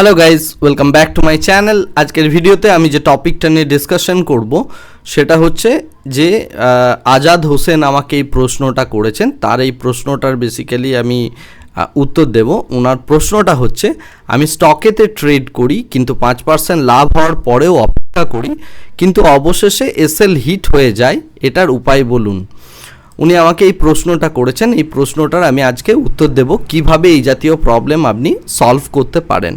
Hello guys welcome back to my channel আজকের ভিডিওতে আমি যে টপিকটা নিয়ে ডিসকাশন করব, সেটা হচ্ছে যে আজাদ হোসেন আমাকে এই প্রশ্নটা করেছেন। তার এই প্রশ্নটার বেসিক্যালি আমি উত্তর দেব। ওনার প্রশ্নটা হচ্ছে, আমি স্টকেতে ট্রেড করি, কিন্তু পাঁচ পার্সেন্ট লাভ হওয়ার পরেও অপেক্ষা করি, কিন্তু অবশেষে এসএল হিট হয়ে যায়, এটার উপায় বলুন। উনি আমাকে এই প্রশ্নটা করেছেন। এই প্রশ্নটার আমি আজকে উত্তর দেব, কীভাবে এই জাতীয় প্রবলেম আপনি সলভ করতে পারেন।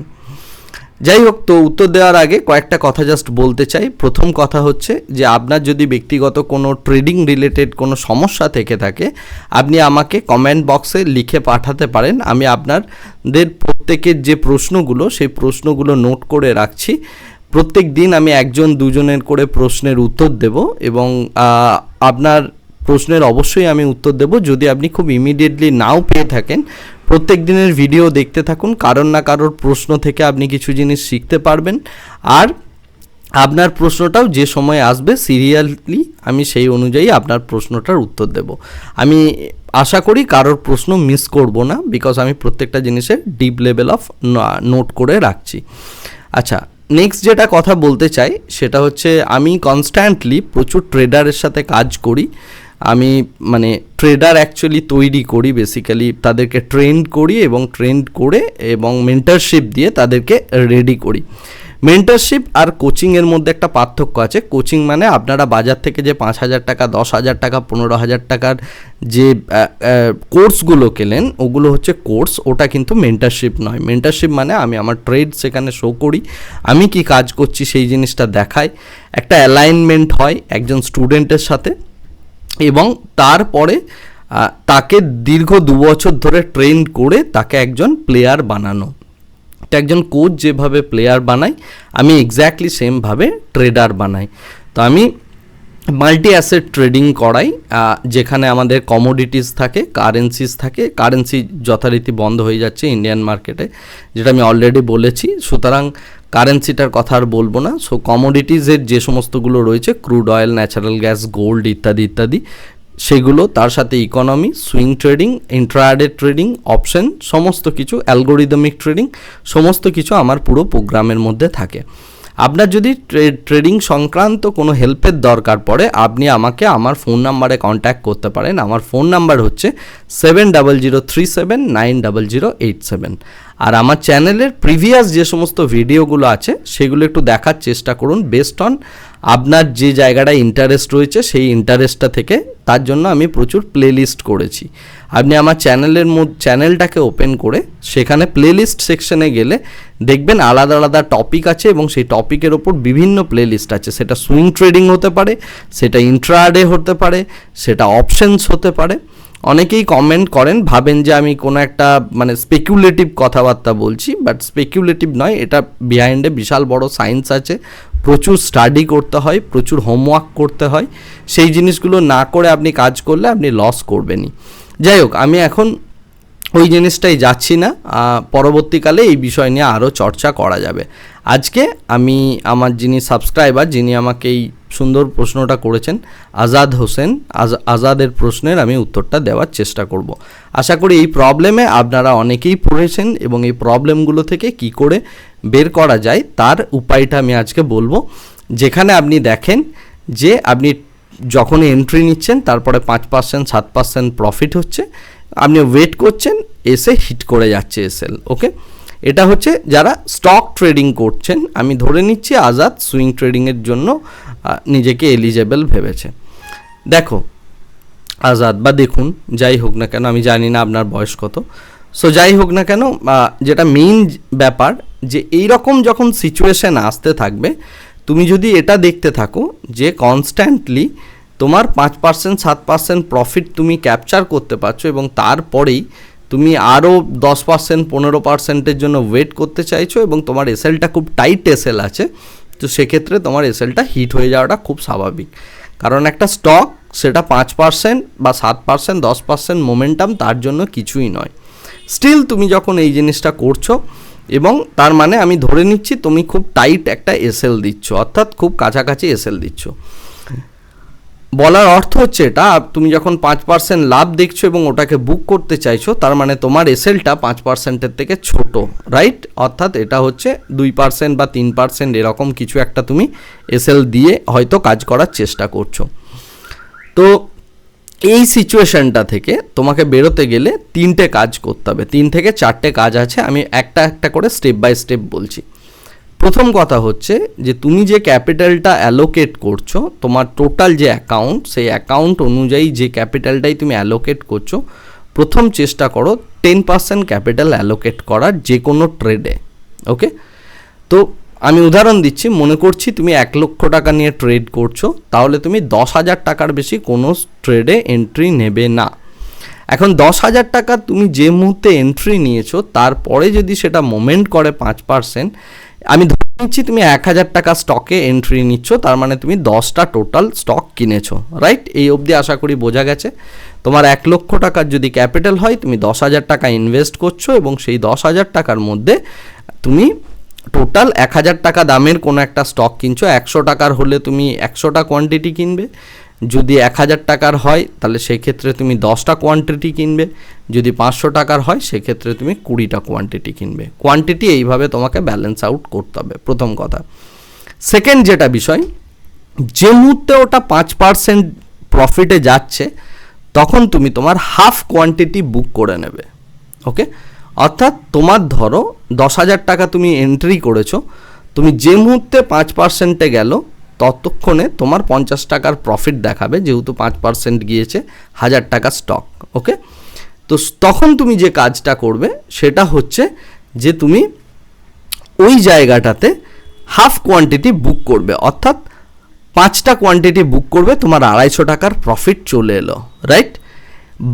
যাই হোক তো উত্তর দেওয়ার আগে কয়েকটা কথা জাস্ট বলতে চাই। প্রথম কথা হচ্ছে যে, আপনার যদি ব্যক্তিগত কোনো ট্রেডিং রিলেটেড কোনো সমস্যা থেকে থাকে, আপনি আমাকে কমেন্ট বক্সে লিখে পাঠাতে পারেন। আমি আপনাদের প্রত্যেকের যে প্রশ্নগুলো, সেই প্রশ্নগুলো নোট করে রাখছি। প্রত্যেক দিন আমি একজন দুজনের করে প্রশ্নের উত্তর দেব এবং আপনার প্রশ্নের অবশ্যই আমি উত্তর দেব। যদি আপনি খুব ইমিডিয়েটলি নাও পেয়ে থাকেন প্রত্যেক দিনের ভিডিও দেখতে থাকুন, কারণ না কারোর প্রশ্ন থেকে আপনি কিছু জিনিস শিখতে পারবেন। আর আপনার প্রশ্নটাও যে সময় আসবে সিরিয়ালি আমি সেই অনুযায়ী আপনার প্রশ্নটার উত্তর দেব। আমি আশা করি কারোর প্রশ্ন মিস করব না বিকজ আমি প্রত্যেকটা জিনিসের ডিপ লেভেল অফ নোট করে রাখছি। আচ্ছা নেক্সট যেটা কথা বলতে চাই, সেটা হচ্ছে আমি কনস্ট্যান্টলি প্রচুর ট্রেডারের সাথে কাজ করি। আমি মানে ট্রেডার অ্যাকচুয়ালি তৈরি করি বেসিক্যালি তাদেরকে ট্রেন্ড করি এবং ট্রেন্ড করে এবং মেন্টারশিপ দিয়ে তাদেরকে রেডি করি। মেন্টারশিপ আর কোচিংয়ের মধ্যে একটা পার্থক্য আছে। কোচিং মানে আপনারা বাজার থেকে যে পাঁচ হাজার টাকা, দশ হাজার টাকা, পনেরো হাজার টাকার যে কোর্সগুলো কেলেন ওগুলো হচ্ছে কোর্স ওটা কিন্তু মেন্টারশিপ নয়। মেন্টারশিপ মানে আমি আমার ট্রেড সেখানে শো করি, আমি কি কাজ করছি সেই জিনিসটা দেখাই। একটা অ্যালাইনমেন্ট হয় একজন স্টুডেন্টের সাথে এবং তারপরে তাকে দীর্ঘ দু বছর ধরে ট্রেন করে তাকে একজন প্লেয়ার বানানো। তো একজন কোচ যেভাবে প্লেয়ার বানাই আমি এক্স্যাক্টলি সেমভাবে ট্রেডার বানাই। তো আমি মাল্টি অ্যাসেট ট্রেডিং করাই যেখানে আমাদের কমোডিটিস থাকে কারেন্সিস থাকে কারেন্সি যথারীতি বন্ধ হয়ে যাচ্ছে ইন্ডিয়ান মার্কেটে যেটা আমি অলরেডি বলেছি। সুতরাং কারেন্সিটার কথা আর বলব না। সো কমোডিটিজের যে সমস্তগুলো রয়েছে crude oil natural gas gold ইত্যাদি ইত্যাদি, সেগুলো, তার সাথে economy swing trading intraday trading option সমস্ত কিছু অ্যালগোরিদমিক ট্রেডিং সমস্ত কিছু আমার পুরো প্রোগ্রামের মধ্যে থাকে। আপনার যদি ট্রেডিং সংক্রান্ত কোনো হেল্পের দরকার পড়ে, আপনি আমাকে আমার ফোন নাম্বারে কন্ট্যাক্ট করতে পারেন। আমার ফোন নাম্বার হচ্ছে seven double zero three seven nine double zero eight seven আর আমার চ্যানেলের প্রিভিয়াস যে সমস্ত ভিডিওগুলো আছে, সেগুলো একটু দেখার চেষ্টা করুন বেস্ট অন আপনার যে জায়গাটায় ইন্টারেস্ট রয়েছে, সেই ইন্টারেস্টটা থেকে তার জন্য আমি প্রচুর প্লেলিস্ট করেছি। আপনি আমার চ্যানেলের মধ্যে চ্যানেলটাকে ওপেন করে সেখানে প্লেলিস্ট সেকশনে গেলে দেখবেন আলাদা আলাদা টপিক আছে এবং সেই টপিকের ওপর বিভিন্ন প্লেলিস্ট আছে। সেটা সুইং ট্রেডিং হতে পারে, সেটা ইন্ট্রাডে হতে পারে, সেটা অপশনস হতে পারে। অনেকেই কমেন্ট করেন, ভাবেন যে আমি কোনো একটা মানে স্পেকুলেটিভ কথাবার্তা বলছি বাট স্পেকুলেটিভ নয়, এটা বিহাইন্ডে বিশাল বড় সায়েন্স আছে। প্রচুর স্টাডি করতে হয়, প্রচুর হোমওয়ার্ক করতে হয়, সেই জিনিসগুলো না করে আপনি কাজ করলে আপনি লস করবেনই। যাই হোক, আমি এখন ওই জিনিসটাই যাচ্ছি না পরবর্তীকালে এই বিষয় নিয়ে আরও চর্চা করা যাবে। আজকে আমি আমার যিনি সাবস্ক্রাইবার যিনি আমাকে এই সুন্দর প্রশ্নটা করেছেন, আজাদ হোসেন, আজ- আজাদের প্রশ্নের আমি উত্তরটা দেওয়ার চেষ্টা করব। আশা করি এই প্রবলেমে আপনারা অনেকেই পড়েছেন এবং এই প্রবলেমগুলো থেকে কি করে বের করা যায়, তার উপায়টা আমি আজকে বলব। যেখানে আপনি দেখেন যে আপনি যখন এন্ট্রি নিচ্ছেন, তারপরে পাঁচ পার্সেন্ট সাত পার্সেন্ট প্রফিট হচ্ছে। আপনি ওয়েট করছেন, এসে হিট করে যাচ্ছে এসএল ওকে এটা হচ্ছে যারা স্টক ট্রেডিং করছেন, আমি ধরে নিচ্ছি আজাদ সুইং ট্রেডিংয়ের জন্য নিজেকে এলিজেবল ভেবেছে। দেখো, আজাদ, বা দেখুন, যাই হোক না কেন, আমি জানি না আপনার বয়স কত। সো যাই হোক না কেন যেটা মেইন ব্যাপার যে এই রকম যখন সিচুয়েশন আসতে থাকবে, তুমি যদি এটা দেখতে থাকো যে কনস্ট্যান্টলি তোমার পাঁচ পার্সেন্ট সাত পার্সেন্ট প্রফিট তুমি ক্যাপচার করতে পারছ এবং তারপরেই তুমি আরও দশ পার্সেন্ট পনেরো পার্সেন্টের জন্য ওয়েট করতে চাইছো এবং তোমার এসএলটা খুব টাইট এসএল আছে, তো সেক্ষেত্রে তোমার এসএলটা হিট হয়ে যাওয়াটা খুব স্বাভাবিক। কারণ একটা স্টক সেটা পাঁচ পার্সেন্ট বা সাত পার্সেন্ট দশ পার্সেন্ট মোমেন্টাম তার জন্য কিছুই নয়। স্টিল তুমি যখন এই জিনিসটা করছ এবং তার মানে আমি ধরে নিচ্ছি তুমি খুব টাইট একটা এসএল দিচ্ছ, অর্থাৎ খুব কাছাকাছি এসএল দিচ্ছ। বলার অর্থ হচ্ছে এটা, তুমি যখন পাঁচ পার্সেন্ট লাভ দেখছ এবং ওটাকে বুক করতে চাইছো, তার মানে তোমার এসএলটা পাঁচ পার্সেন্টের থেকে ছোট রাইট অর্থাৎ এটা হচ্ছে দুই পার্সেন্ট বা তিন পার্সেন্ট এরকম কিছু একটা তুমি এসএল দিয়ে হয়তো কাজ করার চেষ্টা করছ। তো এই সিচুয়েশনটা থেকে তোমাকে বেরোতে গেলে তিনটে কাজ করতে হবে। তিন থেকে চারটে কাজ আছে, আমি একটা একটা করে স্টেপ বাই স্টেপ বলছি। প্রথম কথা হচ্ছে যে, তুমি যে ক্যাপিটালটা অ্যালোকেট করছ, তোমার টোটাল যে অ্যাকাউন্ট সেই অ্যাকাউন্ট অনুযায়ী যে ক্যাপিটালটাই তুমি অ্যালোকেট করছ, প্রথম চেষ্টা করো টেন পার্সেন্ট ক্যাপিটাল অ্যালোকেট করার যে কোনো ট্রেডে ওকে তো আমি উদাহরণ দিচ্ছি, মনে করছি তুমি এক লক্ষ টাকা নিয়ে ট্রেড করছ, তাহলে তুমি দশ হাজার টাকার বেশি কোনো ট্রেডে এন্ট্রি নেবে না। এখন দশ হাজার টাকা তুমি যে মুহূর্তে এন্ট্রি নিয়েছো, তারপরে যদি সেটা মোমেন্ট করে পাঁচ পার্সেন্ট আমি ধরে নিচ্ছি তুমি এক হাজার টাকা স্টকে এন্ট্রি নিচ্ছ, তার মানে তুমি দশটা টোটাল স্টক কিনেছো রাইট এই অবধি আশা করি বোঝা গেছে। তোমার এক লক্ষ টাকার যদি ক্যাপিটাল হয়, তুমি দশ হাজার টাকা ইনভেস্ট করছ এবং সেই দশ হাজার টাকার মধ্যে তুমি টোটাল এক হাজার টাকা দামের কোনো একটা স্টক কিনছো, একশো টাকার হলে তুমি একশোটা কোয়ান্টিটি কিনবে। যদি এক হাজার টাকার হয়, তাহলে সেক্ষেত্রে তুমি দশটা কোয়ান্টিটি কিনবে। যদি পাঁচশো টাকার হয়, সেক্ষেত্রে তুমি কুড়িটা কোয়ান্টিটি কিনবে। কোয়ান্টিটি এইভাবে তোমাকে ব্যালেন্স আউট করতে হবে, প্রথম কথা। সেকেন্ড যেটা বিষয়, যে মুহূর্তে ওটা পাঁচ পার্সেন্ট প্রফিটে যাচ্ছে, তখন তুমি তোমার হাফ কোয়ান্টিটি বুক করে নেবে ওকে অর্থাৎ তোমার ধরো দশ হাজার টাকা তুমি এন্ট্রি করেছ, তুমি যে মুহূর্তে পাঁচ পার্সেন্টে গেল, ততক্ষণে তোমার পঞ্চাশ টাকার প্রফিট দেখাবে, যেহেতু পাঁচ পার্সেন্ট গিয়েছে, হাজার টাকা স্টক ওকে তো তখন তুমি যে কাজটা করবে, সেটা হচ্ছে যে তুমি ওই জায়গাটাতে হাফ কোয়ান্টিটি বুক করবে, অর্থাৎ পাঁচটা কোয়ান্টিটি বুক করবে, তোমার আড়াইশো টাকার প্রফিট চলে এলো রাইট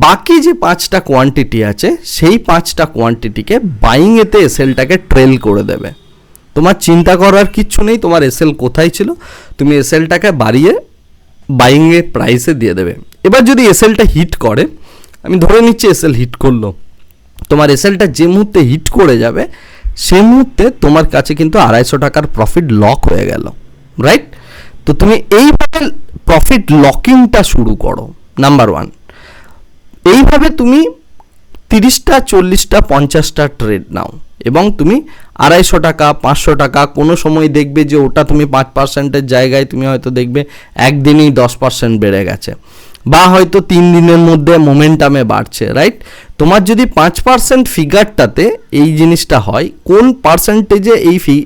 বাকি যে পাঁচটা কোয়ান্টিটি আছে, সেই পাঁচটা কোয়ান্টিটিকে বাইংয়েতে এসএলটাকে ট্রেল করে দেবে। তোমার চিন্তা করার কিচ্ছু নেই, তোমার এসএল কোথায় ছিল? তুমি এসএলটাকে বাড়িয়ে বাইংয়ের প্রাইসে দিয়ে দেবে। এবার যদি এসএলটা হিট করে, আমি ধরে নিচ্ছি এসএল হিট করল। তোমার এসএলটা যে মুহূর্তে হিট করে যাবে, সে মুহূর্তে তোমার কাছে কিন্তু আড়াইশো টাকার প্রফিট লক হয়ে গেল রাইট তো তুমি এইভাবে প্রফিট লকিংটা শুরু করো নাম্বার ওয়ান এইভাবে তুমি তিরিশটা, চল্লিশটা, পঞ্চাশটা ট্রেড নাও এবং তুমি আড়াইশো টাকা, পাঁচশো টাকা, কোনো সময় দেখবে যে ওটা তুমি পাঁচ পার্সেন্টের জায়গায় তুমি হয়তো দেখবে একদিনেই দশ পার্সেন্ট বেড়ে গেছে। বা হয়তো তিন দিনের মধ্যে মোমেন্টামে বাড়ছে রাইট তোমার যদি পাঁচ পার্সেন্ট ফিগারটাতে এই জিনিসটা হয়, কোন পার্সেন্টেজে এই ফি,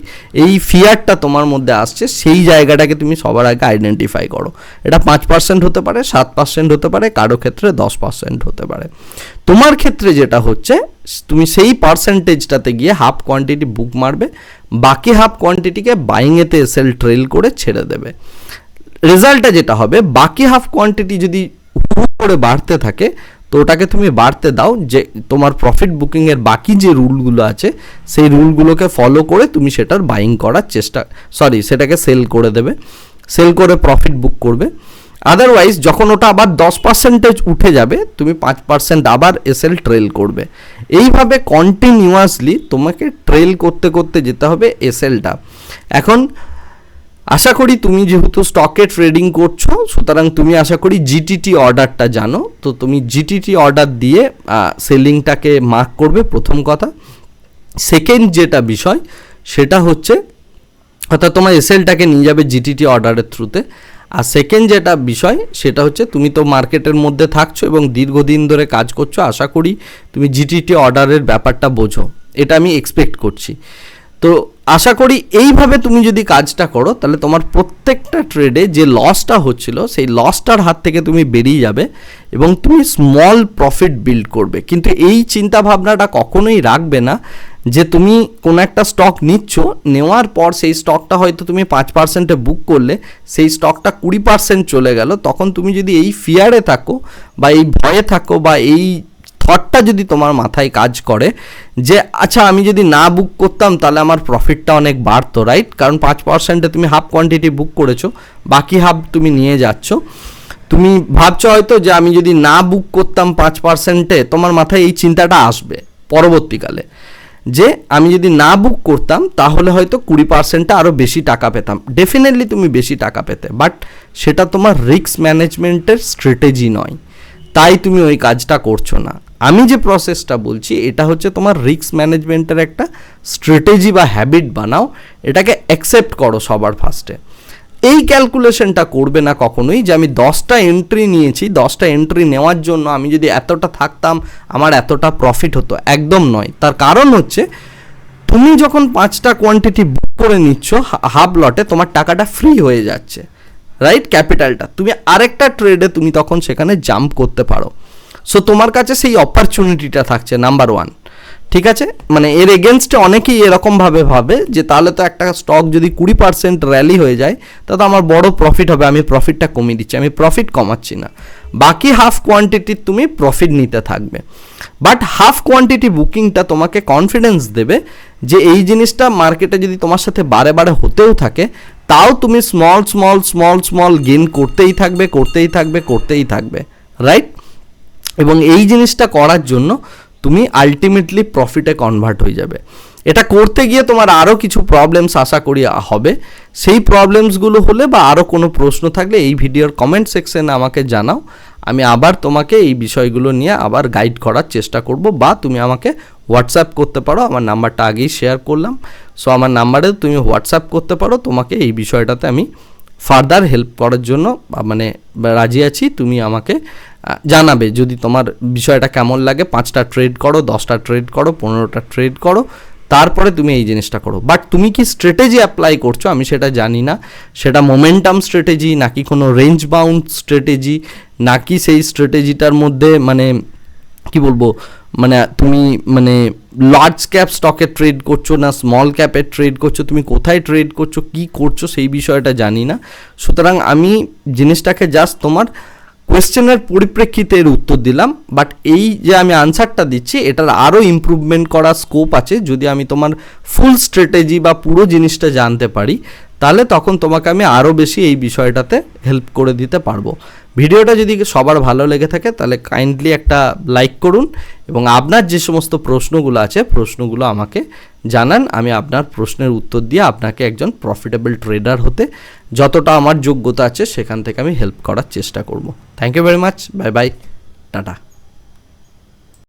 এই ফিয়ারটা তোমার মধ্যে আসছে, সেই জায়গাটাকে তুমি সবার আগে আইডেন্টিফাই করো। এটা পাঁচ পার্সেন্ট হতে পারে, সাত পার্সেন্ট হতে পারে, কারও ক্ষেত্রে দশ পার্সেন্ট হতে পারে। তোমার ক্ষেত্রে যেটা হচ্ছে, তুমি সেই পার্সেন্টেজটাতে গিয়ে হাফ কোয়ান্টিটি বুক মারবে, বাকি হাফ কোয়ান্টিটিকে বাইংয়েতে এসেল ট্রেল করে ছেড়ে দেবে। রেজাল্টটা যেটা হবে, বাকি হাফ কোয়ান্টিটি যদি করে বাড়তে থাকে, তো ওটাকে তুমি বাড়তে দাও যে তোমার প্রফিট বুকিংয়ের বাকি যে রুলগুলো আছে, সেই রুলগুলোকে ফলো করে তুমি সেটার বাইং করার চেষ্টা সরি সেটাকে সেল করে দেবে সেল করে প্রফিট বুক করবে। আদারওয়াইজ যখন ওটা আবার দশ পার্সেন্টেজ উঠে যাবে, তুমি পাঁচ পার্সেন্ট আবার এসএল ট্রেল করবে। এইভাবে কন্টিনিউয়াসলি তোমাকে ট্রেল করতে করতে যেতে হবে এসএলটা এখন আশা করি তুমি যেহেতু স্টকে ট্রেডিং করছ, সুতরাং তুমি আশা করি জিটিটি অর্ডারটা জানো। তো তুমি জিটিটি অর্ডার দিয়ে সেলিংটাকে মার্ক করবে, প্রথম কথা। সেকেন্ড যেটা বিষয়, সেটা হচ্ছে, অর্থাৎ তোমার এসএলটাকে নিয়ে যাবে জিটিটি অর্ডারের থ্রুতে আর সেকেন্ড যেটা বিষয়, সেটা হচ্ছে তুমি তো মার্কেটের মধ্যে থাকছো এবং দীর্ঘদিন ধরে কাজ করছ, আশা করি তুমি জিটিটি অর্ডারের ব্যাপারটা বোঝো। এটা আমি এক্সপেক্ট করছি। তো আশা করি এইভাবে তুমি যদি কাজটা করো, তাহলে তোমার প্রত্যেকটা ট্রেডে যে লসটা হচ্ছিল, সেই লসটার হাত থেকে তুমি বেরিয়ে যাবে এবং তুমি স্মল প্রফিট বিল্ড করবে। কিন্তু এই চিন্তা ভাবনাটা কখনোই রাখবে না যে তুমি কোনো একটা স্টক নিচ্ছ, নেওয়ার পর সেই স্টকটা হয়তো তুমি পাঁচ পার্সেন্টে বুক করলে, সেই স্টকটা কুড়ি পার্সেন্ট চলে গেল, তখন তুমি যদি এই ফিয়ারে থাকো বা এই ভয়ে থাকো বা এই থটটা যদি তোমার মাথায় কাজ করে যে আচ্ছা আমি যদি না বুক করতাম, তাহলে আমার প্রফিটটা অনেক বাড়তো রাইট কারণ পাঁচ পার্সেন্টে তুমি হাফ কোয়ান্টিটি বুক করেছ, বাকি হাফ তুমি নিয়ে যাচ্ছ। তুমি ভাবছ হয়তো যে, আমি যদি না বুক করতাম পাঁচ পার্সেন্টে তোমার মাথায় এই চিন্তাটা আসবে পরবর্তীকালে। যে, আমি যদি না বুক করতাম, তাহলে হয়তো কুড়ি পার্সেন্টটা আরও বেশি টাকা পেতাম। ডেফিনেটলি তুমি বেশি টাকা পেতে বাট সেটা তোমার রিস্ক ম্যানেজমেন্টের স্ট্র্যাটেজি নয়। তাই তুমি ওই কাজটা করছ না। আমি যে প্রসেসটা বলছি, এটা হচ্ছে তোমার রিস্ক ম্যানেজমেন্টের একটা স্ট্র্যাটেজি বা হ্যাবিট বানাও, এটাকে অ্যাকসেপ্ট করো সবার ফার্স্টে এই ক্যালকুলেশনটা করবে না কখনোই যে আমি দশটা এন্ট্রি নিয়েছি, দশটা এন্ট্রি নেওয়ার জন্য আমি যদি এতটা থাকতাম, আমার এতটা প্রফিট হতো। একদম নয়। তার কারণ হচ্ছে, তুমি যখন পাঁচটা কোয়ান্টিটি বুক করে নিচ্ছ হাফ লটে তোমার টাকাটা ফ্রি হয়ে যাচ্ছে। রাইট ক্যাপিটালটা তুমি আরেকটা ট্রেডে তুমি তখন সেখানে জাম্প করতে পারো। সো তোমার কাছে সেই অপরচুনিটিটা থাকছে নাম্বার ওয়ান ঠিক আছে? মানে এর এগেনস্টে অনেকেই এরকমভাবে ভাবে যে, তাহলে তো একটা স্টক যদি কুড়ি পার্সেন্ট র্যালি হয়ে যায় তাহলে আমার বড় প্রফিট হবে, আমি প্রফিটটা কমিয়ে দিচ্ছি, আমি প্রফিট কমাচ্ছি না। বাকি হাফ কোয়ান্টিটির তুমি প্রফিট নিতে থাকবে। বাট হাফ কোয়ান্টিটি বুকিংটা তোমাকে কনফিডেন্স দেবে যে, এই জিনিসটা মার্কেটে যদি তোমার সাথে বারে বারে হতেও থাকে, তাও তুমি small small small small gain করতেই থাকবে করতেই থাকবে করতেই থাকবে। রাইট এবং এই জিনিসটা করার জন্য তুমি আলটিমেটলি প্রফিটে কনভার্ট হয়ে যাবে। এটা করতে গিয়ে তোমার আরও কিছু প্রবলেমস আশা করি হবে। সেই প্রবলেমসগুলো হলে বা আরও কোনো প্রশ্ন থাকলে এই ভিডিওর কমেন্ট সেকশনে আমাকে জানাও। আমি আবার তোমাকে এই বিষয়গুলো নিয়ে আবার গাইড করার চেষ্টা করব বা তুমি আমাকে হোয়াটসঅ্যাপ করতে পারো। আমার নাম্বারটা আগেই শেয়ার করলাম। সো আমার নাম্বারে তুমি হোয়াটসঅ্যাপ করতে পারো। তোমাকে এই বিষয়টাতে আমি ফার্দার হেল্প করার জন্য মানে রাজি আছি। তুমি আমাকে জানাবে যদি তোমার বিষয়টা কেমন লাগে, পাঁচটা ট্রেড করো, দশটা ট্রেড করো, পনেরোটা ট্রেড করো, তারপরে তুমি এই জিনিসটা করো। বাট তুমি কি স্ট্র্যাটেজি অ্যাপ্লাই করছ? আমি সেটা জানি না। সেটা মোমেন্টাম স্ট্র্যাটেজি নাকি কোনো রেঞ্জ বাউন্ড স্ট্র্যাটেজি নাকি সেই স্ট্র্যাটেজিটার মধ্যে মানে কি বলব মানে তুমি মানে লার্জ ক্যাপ স্টকে ট্রেড করছ না স্মল ক্যাপে ট্রেড করছ, তুমি কোথায় ট্রেড করছ, কি করছ সেই বিষয়টা জানি না। সুতরাং আমি জিনিসটাকে জাস্ট তোমার কোয়েশ্চেনের পরিপ্রেক্ষিতে এর উত্তর দিলাম বাট এই যে আমি আনসারটা দিচ্ছি, এটার আরও ইম্প্রুভমেন্ট করার স্কোপ আছে। যদি আমি তোমার ফুল স্ট্র্যাটেজি বা পুরো জিনিসটা জানতে পারি, তাহলে তখন তোমাকে আমি আরও বেশি এই বিষয়টাতে হেল্প করে দিতে পারব। ভিডিওটা যদি সবার ভালো লেগে থাকে, তাহলে কাইন্ডলি একটা লাইক করুন এবং আপনার যে সমস্ত প্রশ্নগুলো আছে, প্রশ্নগুলো আমাকে জানান। আমি আপনার প্রশ্নের উত্তর দিয়ে আপনাকে একজন প্রফিটেবল ট্রেডার হতে যতটা আমার যোগ্যতা আছে, সেখান থেকে আমি হেল্প করার চেষ্টা করব। Thank you very much bye bye tata